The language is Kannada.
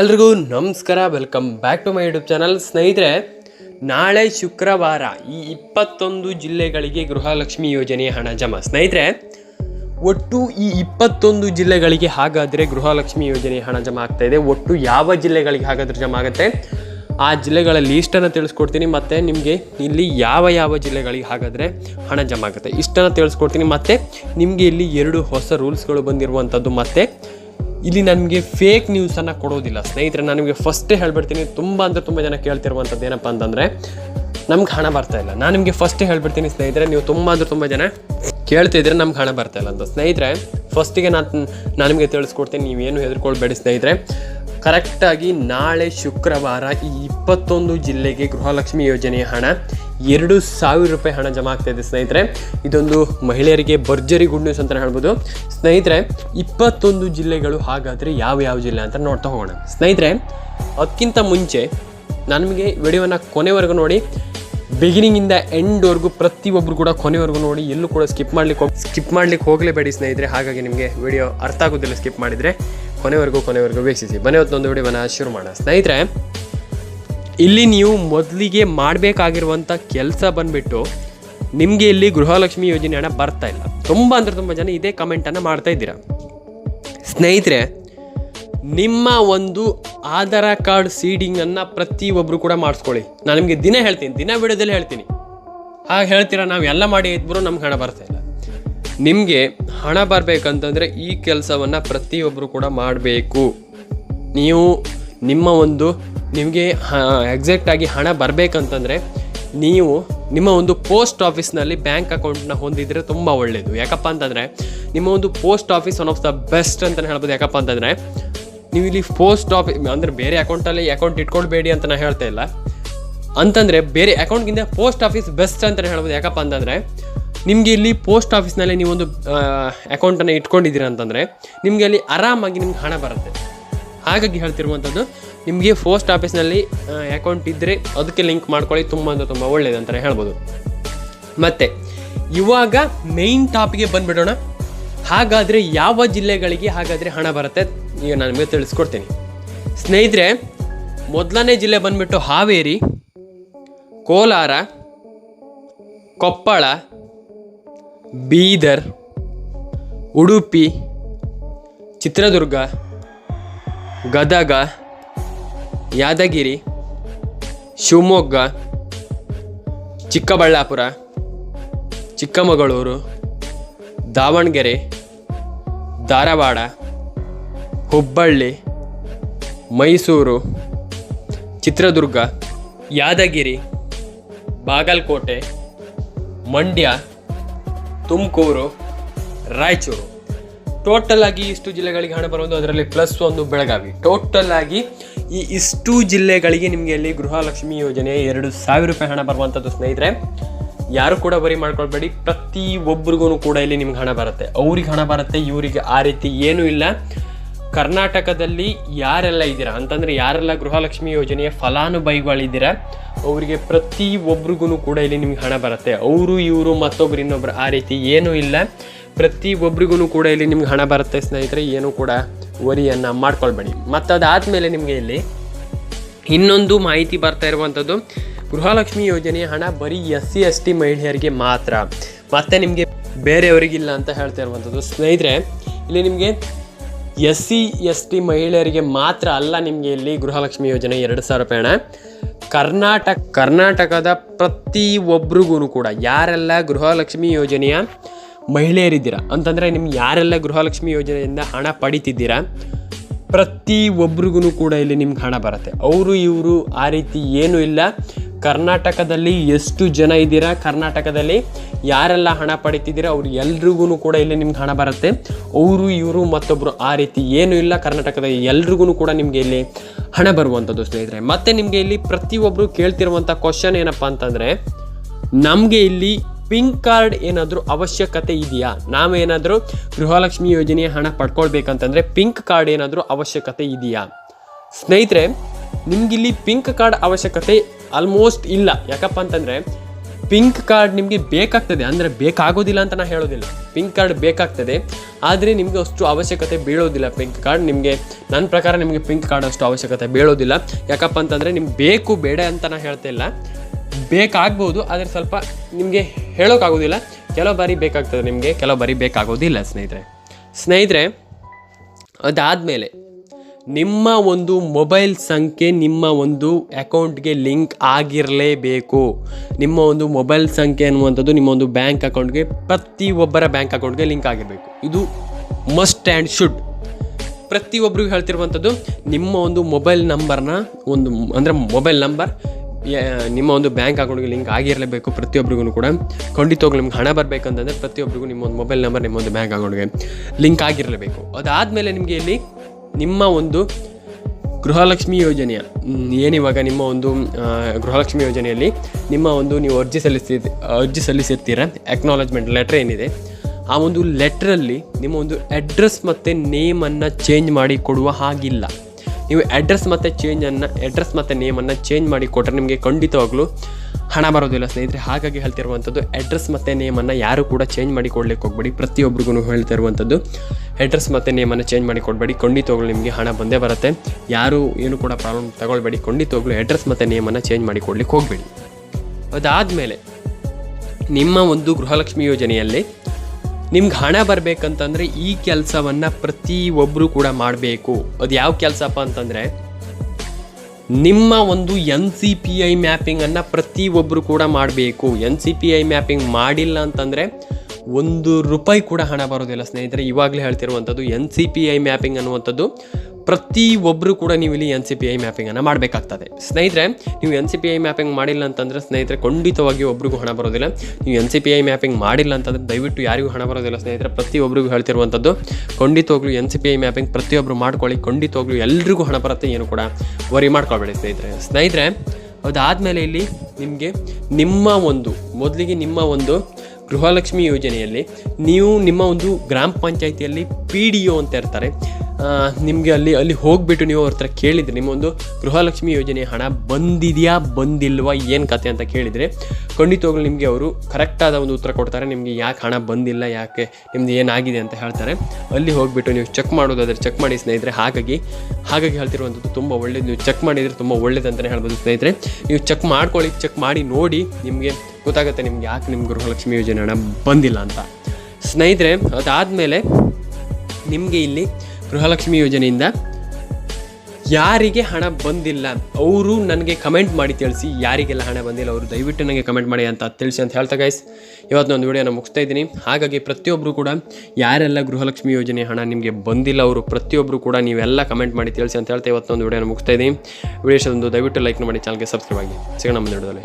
ಎಲ್ರಿಗೂ ನಮಸ್ಕಾರ. Welcome back to my YouTube channel ಸ್ನೇಹಿತರೆ, ನಾಳೆ ಶುಕ್ರವಾರ ಈ ಇಪ್ಪತ್ತೊಂದು ಜಿಲ್ಲೆಗಳಿಗೆ ಗೃಹಲಕ್ಷ್ಮಿ ಯೋಜನೆ ಹಣ ಜಮಾ. ಸ್ನೇಹಿತರೆ, ಒಟ್ಟು ಈ ಇಪ್ಪತ್ತೊಂದು ಜಿಲ್ಲೆಗಳಿಗೆ ಹಾಗಾದರೆ ಗೃಹಲಕ್ಷ್ಮಿ ಯೋಜನೆ ಹಣ ಜಮಾ ಆಗ್ತಾ ಇದೆ. ಒಟ್ಟು ಯಾವ ಜಿಲ್ಲೆಗಳಿಗೆ ಹಾಗಾದರೆ ಜಮಾ ಆಗುತ್ತೆ? ಆ ಜಿಲ್ಲೆಗಳ ಲೀಸ್ಟನ್ನು ತಿಳಿಸ್ಕೊಡ್ತೀನಿ. ಮತ್ತು ನಿಮಗೆ ಇಲ್ಲಿ ಯಾವ ಯಾವ ಜಿಲ್ಲೆಗಳಿಗೆ ಹಾಗಾದರೆ ಹಣ ಜಮಾ ಆಗುತ್ತೆ? ಇಷ್ಟನ್ನು ತಿಳಿಸ್ಕೊಡ್ತೀನಿ. ಮತ್ತು ನಿಮಗೆ ಇಲ್ಲಿ ಎರಡು ಹೊಸ ರೂಲ್ಸ್ಗಳು ಬಂದಿರುವಂಥದ್ದು ಮತ್ತು ಇಲ್ಲಿ ನನಗೆ ಫೇಕ್ ನ್ಯೂಸನ್ನು ಕೊಡೋದಿಲ್ಲ. ಸ್ನೇಹಿತರೆ, ನಾನು ನಿಮಗೆ ಫಸ್ಟೇ ಹೇಳ್ಬಿಡ್ತೀನಿ. ತುಂಬ ಅಂದರೆ ತುಂಬ ಜನ ಕೇಳ್ತಿರುವಂಥದ್ದು ಏನಪ್ಪ ಅಂತಂದರೆ, ನಮ್ಗೆ ಹಣ ಬರ್ತಾ ಇಲ್ಲ. ನಾನು ನಿಮಗೆ ಫಸ್ಟೇ ಹೇಳ್ಬಿಡ್ತೀನಿ ಸ್ನೇಹಿತರೆ, ನೀವು ತುಂಬ ಅಂದರೆ ತುಂಬ ಜನ ಕೇಳ್ತಿದ್ರೆ ನಮ್ಗೆ ಹಣ ಬರ್ತಾ ಇಲ್ಲ ಅಂತ. ಸ್ನೇಹಿತರೆ ಫಸ್ಟಿಗೆ ನಾನು ನಾನು ನಿಮಗೆ ತಿಳಿಸ್ಕೊಡ್ತೀನಿ. ನೀವೇನು ಹೆದರ್ಕೊಳ್ಬೇಡಿ ಸ್ನೇಹಿತರೆ. ಕರೆಕ್ಟಾಗಿ ನಾಳೆ ಶುಕ್ರವಾರ ಈ ಇಪ್ಪತ್ತೊಂದು ಜಿಲ್ಲೆಗೆ ಗೃಹಲಕ್ಷ್ಮಿ ಯೋಜನೆಯ ಹಣ ಎರಡು ಸಾವಿರ ರೂಪಾಯಿ ಹಣ ಜಮಾ ಆಗ್ತಾ ಇದೆ ಸ್ನೇಹಿತರೆ. ಇದೊಂದು ಮಹಿಳೆಯರಿಗೆ ಭರ್ಜರಿ ಗುಡ್ ನ್ಯೂಸ್ ಅಂತ ಹೇಳ್ಬೋದು. ಸ್ನೇಹಿತರೆ, ಇಪ್ಪತ್ತೊಂದು ಜಿಲ್ಲೆಗಳು ಹಾಗಾದರೆ ಯಾವ ಯಾವ ಜಿಲ್ಲೆ ಅಂತ ನೋಡ್ತಾ ಹೋಗೋಣ. ಸ್ನೇಹಿತರೆ, ಅದಕ್ಕಿಂತ ಮುಂಚೆ ನಮಗೆ ವಿಡಿಯೋನ ಕೊನೆವರೆಗೂ ನೋಡಿ. ಬಿಗಿನಿಂಗಿಂದ ಎಂಡ್ವರೆಗೂ ಪ್ರತಿಯೊಬ್ಬರು ಕೂಡ ಕೊನೆವರೆಗೂ ನೋಡಿ. ಎಲ್ಲೂ ಕೂಡ ಸ್ಕಿಪ್ ಮಾಡ್ಲಿಕ್ಕೆ ಸ್ಕಿಪ್ ಮಾಡ್ಲಿಕ್ಕೆ ಹೋಗಲೇಬೇಡಿ ಸ್ನೇಹಿತರೆ. ಹಾಗಾಗಿ ನಿಮಗೆ ವಿಡಿಯೋ ಅರ್ಥ ಆಗೋದಿಲ್ಲ ಸ್ಕಿಪ್ ಮಾಡಿದರೆ ಕೊನೆವರೆಗೂ ಕೊನೆವರೆಗೂ ವೀಕ್ಷಿಸಿ. ಮನೆ ಹೊತ್ತೊಂದು ವಿಡಿಯೋನ ಶುರು ಮಾಡೋಣ. ಸ್ನೇಹಿತರೆ ಇಲ್ಲಿ ನೀವು ಮೊದಲಿಗೆ ಮಾಡಬೇಕಾಗಿರುವಂಥ ಕೆಲಸ ಬಂದ್ಬಿಟ್ಟು ನಿಮಗೆ ಇಲ್ಲಿ ಗೃಹಲಕ್ಷ್ಮಿ ಯೋಜನೆ ಹಣ ಬರ್ತಾ ಇಲ್ಲ. ತುಂಬ ಅಂದರೆ ತುಂಬ ಜನ ಇದೇ ಕಮೆಂಟನ್ನು ಮಾಡ್ತಾ ಇದ್ದೀರಾ. ಸ್ನೇಹಿತರೆ, ನಿಮ್ಮ ಒಂದು ಆಧಾರ ಕಾರ್ಡ್ ಸೀಡಿಂಗನ್ನು ಪ್ರತಿಯೊಬ್ಬರು ಕೂಡ ಮಾಡಿಸ್ಕೊಳ್ಳಿ. ನಾನು ನಿಮಗೆ ದಿನ ಹೇಳ್ತೀನಿ, ದಿನ ವಿಡಿಯೋದಲ್ಲಿ ಹೇಳ್ತೀನಿ. ಹಾಗೆ ಹೇಳ್ತೀರಾ, ನಾವು ಎಲ್ಲ ಮಾಡಿ ಇದ್ದರೂ ನಮ್ಗೆ ಹಣ ಬರ್ತಾ ಇಲ್ಲ. ನಿಮಗೆ ಹಣ ಬರಬೇಕಂತಂದರೆ ಈ ಕೆಲಸವನ್ನು ಪ್ರತಿಯೊಬ್ಬರು ಕೂಡ ಮಾಡಬೇಕು. ನೀವು ನಿಮ್ಮ ಒಂದು ನಿಮಗೆ ಎಕ್ಸಾಕ್ಟಾಗಿ ಹಣ ಬರಬೇಕಂತಂದರೆ ನೀವು ನಿಮ್ಮ ಒಂದು ಪೋಸ್ಟ್ ಆಫೀಸ್ನಲ್ಲಿ ಬ್ಯಾಂಕ್ ಅಕೌಂಟ್ನ ಹೊಂದಿದರೆ ತುಂಬ ಒಳ್ಳೆಯದು ಯಾಕಪ್ಪ ಅಂತಂದರೆ ನಿಮ್ಮ ಒಂದು post office one of the best ಅಂತಲೇ ಹೇಳ್ಬೋದು. ಯಾಕಪ್ಪ ಅಂತಂದರೆ ನೀವು ಇಲ್ಲಿ ಪೋಸ್ಟ್ ಆಫೀಸ್ ಅಂದರೆ ಬೇರೆ ಅಕೌಂಟಲ್ಲಿ ಅಕೌಂಟ್ ಇಟ್ಕೊಳ್ಬೇಡಿ ಅಂತ ನಾನು ಹೇಳ್ತಾ ಇಲ್ಲ. ಅಂತಂದರೆ ಬೇರೆ ಅಕೌಂಟ್ಗಿಂತ ಪೋಸ್ಟ್ ಆಫೀಸ್ ಬೆಸ್ಟ್ ಅಂತಲೇ ಹೇಳ್ಬೋದು. ಯಾಕಪ್ಪ ಅಂತಂದರೆ ನಿಮಗೆ ಇಲ್ಲಿ ಪೋಸ್ಟ್ ಆಫೀಸ್ನಲ್ಲಿ ನೀವೊಂದು ಅಕೌಂಟನ್ನು ಇಟ್ಕೊಂಡಿದ್ದೀರ ಅಂತಂದರೆ ನಿಮಗೆ ಅಲ್ಲಿ ಆರಾಮಾಗಿ ನಿಮ್ಗೆ ಹಣ ಬರುತ್ತೆ. ಹಾಗಾಗಿ ಹೇಳ್ತಿರುವಂಥದ್ದು, ನಿಮಗೆ ಪೋಸ್ಟ್ ಆಫೀಸ್ನಲ್ಲಿ ಅಕೌಂಟ್ ಇದ್ದರೆ ಅದಕ್ಕೆ ಲಿಂಕ್ ಮಾಡ್ಕೊಳ್ಳಿ, ತುಂಬ ಅಂದರೆ ತುಂಬ ಒಳ್ಳೆಯದು ಅಂತಲೇ ಹೇಳ್ಬೋದು. ಮತ್ತು, ಇವಾಗ ಮೇಯ್ನ್ ಟಾಪಿಗೆ ಬಂದುಬಿಡೋಣ. ಹಾಗಾದರೆ ಯಾವ ಜಿಲ್ಲೆಗಳಿಗೆ ಹಾಗಾದರೆ ಹಣ ಬರುತ್ತೆ? ಈಗ ನಾನು ನಿಮಗೆ ತಿಳಿಸ್ಕೊಡ್ತೀನಿ. ಸ್ನೇಹಿತರೆ, ಮೊದಲನೇ ಜಿಲ್ಲೆ ಬಂದುಬಿಟ್ಟು ಹಾವೇರಿ, ಕೋಲಾರ, ಕೊಪ್ಪಳ, ಬೀದರ್, ಉಡುಪಿ, ಚಿತ್ರದುರ್ಗ ಗದಗ, ಯಾದಗಿರಿ, ಶಿವಮೊಗ್ಗ, ಚಿಕ್ಕಬಳ್ಳಾಪುರ, ಚಿಕ್ಕಮಗಳೂರು, ದಾವಣಗೆರೆ, ಧಾರವಾಡ, ಹುಬ್ಬಳ್ಳಿ, ಮೈಸೂರು, ಚಿತ್ರದುರ್ಗ, ಯಾದಗಿರಿ, ಬಾಗಲಕೋಟೆ, ಮಂಡ್ಯ, ತುಮಕೂರು, ರಾಯಚೂರು. ಟೋಟಲ್ ಆಗಿ ಇಷ್ಟು ಜಿಲ್ಲೆಗಳಿಗೆ ಹಣ ಬರುವುದು ಅದರಲ್ಲಿ ಪ್ಲಸ್ ಒಂದು ಬೆಳಗಾವಿ. ಟೋಟಲ್ ಆಗಿ ಈ ಇಷ್ಟು ಜಿಲ್ಲೆಗಳಿಗೆ ನಿಮಗೆ ಇಲ್ಲಿ ಗೃಹಲಕ್ಷ್ಮಿ ಯೋಜನೆ ಎರಡು ಸಾವಿರ ರೂಪಾಯಿ ಹಣ ಬರುವಂಥದ್ದು ಸ್ನೇಹಿತರೆ. ಯಾರು ಕೂಡ ಬರಿ ಮಾಡ್ಕೊಳ್ಬೇಡಿ. ಪ್ರತಿ ಒಬ್ರಿಗೂ ಕೂಡ ಇಲ್ಲಿ ನಿಮ್ಗೆ ಹಣ ಬರುತ್ತೆ. ಅವ್ರಿಗೆ ಹಣ ಬರುತ್ತೆ, ಇವರಿಗೆ ಆ ರೀತಿ ಏನೂ ಇಲ್ಲ. ಕರ್ನಾಟಕದಲ್ಲಿ ಯಾರೆಲ್ಲ ಇದ್ದೀರಾ? ಅಂತಂದರೆ ಯಾರೆಲ್ಲ ಗೃಹಲಕ್ಷ್ಮಿ ಯೋಜನೆಯ ಫಲಾನುಭವಿಗಳಿದ್ದೀರಾ? ಅವರಿಗೆ ಪ್ರತಿ ಒಬ್ರಿಗೂ ಕೂಡ ಇಲ್ಲಿ ನಿಮ್ಗೆ ಹಣ ಬರುತ್ತೆ. ಅವರು, ಇವರು, ಮತ್ತೊಬ್ರು ಇನ್ನೊಬ್ರು ಆ ರೀತಿ ಏನೂ ಇಲ್ಲ. ಪ್ರತಿ ಒಬ್ರಿಗೂ ಕೂಡ ಇಲ್ಲಿ ನಿಮ್ಗೆ ಹಣ ಬರುತ್ತೆ ಸ್ನೇಹಿತರೆ, ಏನೂ ಕೂಡ ವರಿಯನ್ನು ಮಾಡ್ಕೊಳ್ಬೇಡಿ. ಮತ್ತು ಅದಾದಮೇಲೆ ನಿಮಗೆ ಇಲ್ಲಿ ಇನ್ನೊಂದು ಮಾಹಿತಿ ಬರ್ತಾ ಇರುವಂಥದ್ದು, ಗೃಹಲಕ್ಷ್ಮಿ ಯೋಜನೆಯ ಹಣ ಬರೀ ಎಸ್ ಸಿ ಎಸ್ ಟಿ ಮಹಿಳೆಯರಿಗೆ ಮಾತ್ರ. ಮತ್ತೆ ನಿಮಗೆ ಬೇರೆಯವರಿಗಿಲ್ಲ ಅಂತ ಹೇಳ್ತಾ ಇರುವಂಥದ್ದು. ಸ್ನೇಹಿತರೆ, ಇಲ್ಲಿ ನಿಮಗೆ ಎಸ್ ಸಿ ಎಸ್ ಟಿ ಮಹಿಳೆಯರಿಗೆ ಮಾತ್ರ ಅಲ್ಲ ನಿಮಗೆ ಇಲ್ಲಿ ಗೃಹಲಕ್ಷ್ಮಿ ಯೋಜನೆ ಎರಡು ಸಾವಿರ ರೂಪಾಯಿ ಹಣ. ಕರ್ನಾಟಕ, ಕರ್ನಾಟಕದ ಪ್ರತಿ ಒಬ್ರಿಗೂ ಕೂಡ, ಯಾರೆಲ್ಲ ಗೃಹಲಕ್ಷ್ಮಿ ಯೋಜನೆಯ ಮಹಿಳೆಯರಿದ್ದೀರಾ? ಅಂತಂದರೆ ನಿಮ್ಗೆ ಯಾರೆಲ್ಲ ಗೃಹಲಕ್ಷ್ಮಿ ಯೋಜನೆಯಿಂದ ಹಣ ಪಡಿತಿದ್ದೀರಾ? ಪ್ರತಿ ಒಬ್ರಿಗೂ ಕೂಡ ಇಲ್ಲಿ ನಿಮ್ಗೆ ಹಣ ಬರುತ್ತೆ. ಅವರು, ಇವರು ಆ ರೀತಿ ಏನೂ ಇಲ್ಲ. ಕರ್ನಾಟಕದಲ್ಲಿ ಎಷ್ಟು ಜನ ಇದ್ದೀರಾ? ಕರ್ನಾಟಕದಲ್ಲಿ ಯಾರೆಲ್ಲ ಹಣ ಪಡಿತಿದ್ದೀರಾ? ಅವ್ರು ಎಲ್ರಿಗೂ ಕೂಡ ಇಲ್ಲಿ ನಿಮ್ಗೆ ಹಣ ಬರುತ್ತೆ. ಅವರು, ಇವರು ಮತ್ತೊಬ್ಬರು ಆ ರೀತಿ ಏನೂ ಇಲ್ಲ. ಕರ್ನಾಟಕದ ಎಲ್ರಿಗೂ ಕೂಡ ನಿಮಗೆ ಇಲ್ಲಿ ಹಣ ಬರುವಂಥದ್ದು ಸ್ನೇಹಿತರೆ. ಮತ್ತು ನಿಮಗೆ ಇಲ್ಲಿ ಪ್ರತಿಯೊಬ್ಬರು ಕೇಳ್ತಿರುವಂಥ ಕ್ವಶನ್ ಏನಪ್ಪ ಅಂತಂದರೆ, ನಮಗೆ ಇಲ್ಲಿ ಪಿಂಕ್ ಕಾರ್ಡ್ ಏನಾದರೂ ಅವಶ್ಯಕತೆ ಇದೆಯಾ? ನಾವೇನಾದರೂ ಗೃಹಲಕ್ಷ್ಮಿ ಯೋಜನೆಯ ಹಣ ಪಡ್ಕೊಳ್ಬೇಕಂತಂದರೆ ಪಿಂಕ್ ಕಾರ್ಡ್ ಏನಾದರೂ ಅವಶ್ಯಕತೆ ಇದೆಯಾ? ಸ್ನೇಹಿತರೆ, ನಿಮಗಿಲ್ಲಿ ಪಿಂಕ್ ಕಾರ್ಡ್ ಅವಶ್ಯಕತೆ ಆಲ್ಮೋಸ್ಟ್ ಇಲ್ಲ. ಯಾಕಪ್ಪ ಅಂತಂದರೆ ಪಿಂಕ್ ಕಾರ್ಡ್ ನಿಮಗೆ ಬೇಕಾಗ್ತದೆ. ಅಂದರೆ ಬೇಕಾಗೋದಿಲ್ಲ ಅಂತ ನಾನು ಹೇಳೋದಿಲ್ಲ. ಪಿಂಕ್ ಕಾರ್ಡ್ ಬೇಕಾಗ್ತದೆ. ಆದರೆ ನಿಮಗೆ ಅಷ್ಟು ಅವಶ್ಯಕತೆ ಬೀಳೋದಿಲ್ಲ ಪಿಂಕ್ ಕಾರ್ಡ್. ನಿಮಗೆ ನನ್ನ ಪ್ರಕಾರ ನಿಮಗೆ ಪಿಂಕ್ ಕಾರ್ಡ್ ಅಷ್ಟು ಅವಶ್ಯಕತೆ ಬೀಳೋದಿಲ್ಲ. ಯಾಕಪ್ಪ ಅಂತಂದರೆ ನಿಮ್ಗೆ ಬೇಕು ಬೇಡ ಅಂತ ನಾನು ಹೇಳ್ತಾ ಇಲ್ಲ. ಬೇಕಾಗ್ಬೋದು, ಆದರೆ ಸ್ವಲ್ಪ ನಿಮಗೆ ಹೇಳೋಕ್ಕಾಗೋದಿಲ್ಲ ಕೆಲವು ಬಾರಿ ಬೇಕಾಗ್ತದೆ ನಿಮಗೆ, ಕೆಲವು ಬಾರಿ ಬೇಕಾಗೋದಿಲ್ಲ ಸ್ನೇಹಿತರೆ. ಸ್ನೇಹಿತರೆ, ಅದಾದಮೇಲೆ ನಿಮ್ಮ ಒಂದು ಮೊಬೈಲ್ ಸಂಖ್ಯೆ, ನಿಮ್ಮ ಒಂದು ಅಕೌಂಟ್ಗೆ ಲಿಂಕ್ ಆಗಿರಲೇಬೇಕು. ನಿಮ್ಮ ಒಂದು ಮೊಬೈಲ್ ಸಂಖ್ಯೆ ಅನ್ನುವಂಥದ್ದು ನಿಮ್ಮ ಒಂದು ಬ್ಯಾಂಕ್ ಅಕೌಂಟ್ಗೆ, ಪ್ರತಿಯೊಬ್ಬರ ಬ್ಯಾಂಕ್ ಅಕೌಂಟ್ಗೆ ಲಿಂಕ್ ಆಗಿರಬೇಕು. ಇದು ಮಸ್ಟ್ ಆ್ಯಂಡ್ ಶುಡ್. ಪ್ರತಿಯೊಬ್ಬರಿಗೂ ಹೇಳ್ತಿರುವಂಥದ್ದು, ನಿಮ್ಮ ಒಂದು ಮೊಬೈಲ್ ನಂಬರ್ನ ಒಂದು, ಅಂದರೆ ಮೊಬೈಲ್ ನಂಬರ್ ನಿಮ್ಮ ಒಂದು ಬ್ಯಾಂಕ್ ಅಕೌಂಟ್ಗೆ ಲಿಂಕ್ ಆಗಿರಲೇಬೇಕು ಪ್ರತಿಯೊಬ್ಬರಿಗೂ ಕೂಡ. ಖಂಡಿತವಾಗ್ಲೂ ನಿಮ್ಗೆ ಹಣ ಬರಬೇಕಂತಂದರೆ ಪ್ರತಿಯೊಬ್ಬರಿಗೂ ನಿಮ್ಮ ಒಂದು ಮೊಬೈಲ್ ನಂಬರ್, ನಿಮ್ಮ ಒಂದು ಬ್ಯಾಂಕ್ ಅಕೌಂಟ್ಗೆ ಲಿಂಕ್ ಆಗಿರಲೇಬೇಕು. ಅದಾದಮೇಲೆ ನಿಮಗೆ ಇಲ್ಲಿ ನಿಮ್ಮ ಒಂದು ಗೃಹಲಕ್ಷ್ಮಿ ಯೋಜನೆಯ ಏನಿವಾಗ ನಿಮ್ಮ ಒಂದು ಗೃಹಲಕ್ಷ್ಮಿ ಯೋಜನೆಯಲ್ಲಿ ನಿಮ್ಮ ಒಂದು ನೀವು ಅರ್ಜಿ ಸಲ್ಲಿಸಿ, ಅರ್ಜಿ ಸಲ್ಲಿಸಿರ್ತೀರ? ಎಕ್ನಾಲಜ್ಮೆಂಟ್ ಲೆಟ್ರ್ ಏನಿದೆ. ಆ ಒಂದು ಲೆಟ್ರಲ್ಲಿ ನಿಮ್ಮ ಒಂದು ಅಡ್ರೆಸ್ ಮತ್ತು ನೇಮನ್ನು ಚೇಂಜ್ ಮಾಡಿ ಕೊಡುವ ಹಾಗಿಲ್ಲ. ನೀವು ಅಡ್ರೆಸ್ ಮತ್ತು ಚೇಂಜನ್ನು ಅಡ್ರೆಸ್ ಮತ್ತು ನೇಮನ್ನು ಚೇಂಜ್ ಮಾಡಿ ಕೊಟ್ಟರೆ ನಿಮಗೆ ಖಂಡಿತವಾಗ್ಲೂ ಹಣ ಬರೋದಿಲ್ಲ ಸ್ನೇಹಿತರೆ. ಹಾಗಾಗಿ ಹೇಳ್ತಿರುವಂಥದ್ದು ಅಡ್ರೆಸ್ ಮತ್ತು ನೇಮನ್ನು ಯಾರು ಕೂಡ ಚೇಂಜ್ ಮಾಡಿ ಕೊಡ್ಲಿಕ್ಕೆ ಹೋಗ್ಬೇಡಿ. ಪ್ರತಿಯೊಬ್ಬರಿಗೂ ಹೇಳ್ತಾ ಇರುವಂಥದ್ದು ಅಡ್ರೆಸ್ ಮತ್ತು ನೇಮನ್ನು ಚೇಂಜ್ ಮಾಡಿ ಕೊಡಬೇಡಿ. ಖಂಡಿತವಾಗ್ಲೂ ನಿಮಗೆ ಹಣ ಬಂದೇ ಬರುತ್ತೆ. ಯಾರು ಏನು ಕೂಡ ಪ್ರಾಬ್ಲಮ್ ತಗೊಳ್ಬೇಡಿ. ಖಂಡಿತವಾಗ್ಲೂ ಅಡ್ರೆಸ್ ಮತ್ತು ನೇಮನ್ನು ಚೇಂಜ್ ಮಾಡಿ ಕೊಡ್ಲಿಕ್ಕೆ ಹೋಗಬೇಡಿ. ಅದಾದಮೇಲೆ ನಿಮ್ಮ ಒಂದು ಗೃಹಲಕ್ಷ್ಮಿ ಯೋಜನೆಯಲ್ಲಿ ನಿಮ್ಗೆ ಹಣ ಬರಬೇಕಂತಂದರೆ ಈ ಕೆಲಸವನ್ನು ಪ್ರತಿಯೊಬ್ಬರು ಕೂಡ ಮಾಡಬೇಕು. ಅದು ಯಾವ ಕೆಲಸಪ್ಪ ಅಂತಂದರೆ, ನಿಮ್ಮ ಒಂದು ಎನ್ ಸಿ ಪಿ ಐ ಮ್ಯಾಪಿಂಗನ್ನು ಪ್ರತಿಯೊಬ್ಬರು ಕೂಡ ಮಾಡಬೇಕು. N C P I mapping ಮಾಡಿಲ್ಲ ಅಂತಂದರೆ ಒಂದು ರೂಪಾಯಿ ಕೂಡ ಹಣ ಬರೋದಿಲ್ಲ ಸ್ನೇಹಿತರೆ. ಇವಾಗಲೇ ಹೇಳ್ತಿರುವಂಥದ್ದು N C P I mapping ಅನ್ನುವಂಥದ್ದು ಪ್ರತಿ ಒಬ್ಬರು ಕೂಡ ನೀವು ಇಲ್ಲಿ ಎನ್ ಸಿ ಪಿ ಐ ಮ್ಯಾಪಿಂಗನ್ನು ಮಾಡಬೇಕಾಗ್ತದೆ. ಸ್ನೇಹಿತರೆ, ನೀವು N C P I mapping ಮಾಡಿಲ್ಲ ಅಂತಂದರೆ ಸ್ನೇಹಿತರೆ ಖಂಡಿತವಾಗಿ ಒಬ್ರಿಗೂ ಹಣ ಬರೋದಿಲ್ಲ. ನೀವು N C P I mapping ಮಾಡಿಲ್ಲ ಅಂತಂದರೆ ದಯವಿಟ್ಟು ಯಾರಿಗೂ ಹಣ ಬರೋದಿಲ್ಲ ಸ್ನೇಹಿತರೆ. ಪ್ರತಿಯೊಬ್ಬರಿಗೂ ಹೇಳ್ತಿರುವಂಥದ್ದು ಖಂಡಿತವಾಗ್ಲೂ N C P I mapping ಪ್ರತಿಯೊಬ್ಬರು ಮಾಡ್ಕೊಳ್ಳಿ. ಖಂಡಿತವಾಗ್ಲೂ ಎಲ್ರಿಗೂ ಹಣ ಬರುತ್ತೆ ಏನು ಕೂಡ ವರಿ ಮಾಡ್ಕೊಳ್ಬೇಡಿ ಸ್ನೇಹಿತರೆ. ಸ್ನೇಹಿತರೆ, ಅದಾದಮೇಲೆ ಇಲ್ಲಿ ನಿಮಗೆ ನಿಮ್ಮ ಒಂದು, ಮೊದಲಿಗೆ ನಿಮ್ಮ ಒಂದು ಗೃಹಲಕ್ಷ್ಮಿ ಯೋಜನೆಯಲ್ಲಿ ನೀವು ನಿಮ್ಮ ಒಂದು ಗ್ರಾಮ ಪಂಚಾಯಿತಿಯಲ್ಲಿ ಪಿ ಡಿ ಒ ಅಂತ ಇರ್ತಾರೆ. ನಿಮಗೆ ಅಲ್ಲಿ ಅಲ್ಲಿ ಹೋಗಿಬಿಟ್ಟು ನೀವು ಅವ್ರ ಹತ್ರ ಕೇಳಿದರೆ, ನಿಮ್ಮೊಂದು ಗೃಹಲಕ್ಷ್ಮಿ ಯೋಜನೆ ಹಣ ಬಂದಿದೆಯಾ, ಬಂದಿಲ್ವಾ, ಏನು ಕತೆ ಅಂತ ಕೇಳಿದರೆ ಖಂಡಿತವಾಗ್ಲೂ ನಿಮಗೆ ಅವರು ಕರೆಕ್ಟಾದ ಒಂದು ಉತ್ತರ ಕೊಡ್ತಾರೆ. ನಿಮಗೆ ಯಾಕೆ ಹಣ ಬಂದಿಲ್ಲ, ಯಾಕೆ, ನಿಮ್ದು ಏನಾಗಿದೆ ಅಂತ ಹೇಳ್ತಾರೆ. ಅಲ್ಲಿ ಹೋಗಿಬಿಟ್ಟು ನೀವು ಚೆಕ್ ಮಾಡೋದಾದರೆ ಚೆಕ್ ಮಾಡಿ ಸ್ನೇಹಿತರೆ, ಹಾಗಾಗಿ ಹಾಗಾಗಿ ಹೇಳ್ತಿರುವಂಥದ್ದು ತುಂಬ ಒಳ್ಳೇದು. ನೀವು ಚೆಕ್ ಮಾಡಿದರೆ ತುಂಬ ಒಳ್ಳೇದು ಅಂತಲೇ ಹೇಳ್ಬೋದು ಸ್ನೇಹಿತರೆ. ನೀವು ಚೆಕ್ ಮಾಡ್ಕೊಳ್ಳಿ ಚೆಕ್ ಮಾಡಿ ನೋಡಿ ನಿಮಗೆ ಗೊತ್ತಾಗುತ್ತೆ ನಿಮ್ಗೆ ಯಾಕೆ ನಿಮ್ಮ ಗೃಹಲಕ್ಷ್ಮಿ ಯೋಜನೆ ಹಣ ಬಂದಿಲ್ಲ ಅಂತ. ಸ್ನೇಹಿತರೆ, ಅದಾದಮೇಲೆ ನಿಮಗೆ ಇಲ್ಲಿ ಗೃಹಲಕ್ಷ್ಮಿ ಯೋಜನೆಯಿಂದ ಯಾರಿಗೆ ಹಣ ಬಂದಿಲ್ಲ ಅವರು ನನಗೆ ಕಮೆಂಟ್ ಮಾಡಿ ತಿಳಿಸಿ. ಯಾರಿಗೆಲ್ಲ ಹಣ ಬಂದಿಲ್ಲ ಅವರು ದಯವಿಟ್ಟು ನನಗೆ ಕಮೆಂಟ್ ಮಾಡಿ ಅಂತ ತಿಳಿಸಿ ಅಂತ ಹೇಳ್ತಾ ಗೈಸ್ ಇವತ್ತು ಒಂದು ವಿಡಿಯೋನ ಮುಗಿಸ್ತಾ ಇದ್ದೀನಿ. ಹಾಗಾಗಿ ಪ್ರತಿಯೊಬ್ಬರು ಕೂಡ ಯಾರೆಲ್ಲ ಗೃಹಲಕ್ಷ್ಮಿ ಯೋಜನೆ ಹಣ ನಿಮಗೆ ಬಂದಿಲ್ಲ ಅವರು ಪ್ರತಿಯೊಬ್ಬರು ಕೂಡ ನೀವೆಲ್ಲ ಕಮೆಂಟ್ ಮಾಡಿ ತಿಳಿಸಿ ಅಂತ ಹೇಳ್ತಾ ಇವತ್ತೊಂದು ವಿಡಿಯೋನ ಮುಗಿಸ್ತಾ ಇದ್ದೀನಿ. ವಿಡಿಯೋ ಒಂದು ದಯವಿಟ್ಟು ಲೈಕ್ ಮಾಡಿ ಚಾನಲ್ಗೆ ಸಬ್ಸ್ಕ್ರೈಬ್ ಆಗಿ. ಸಿಗೋಣ ಮುಂದೆ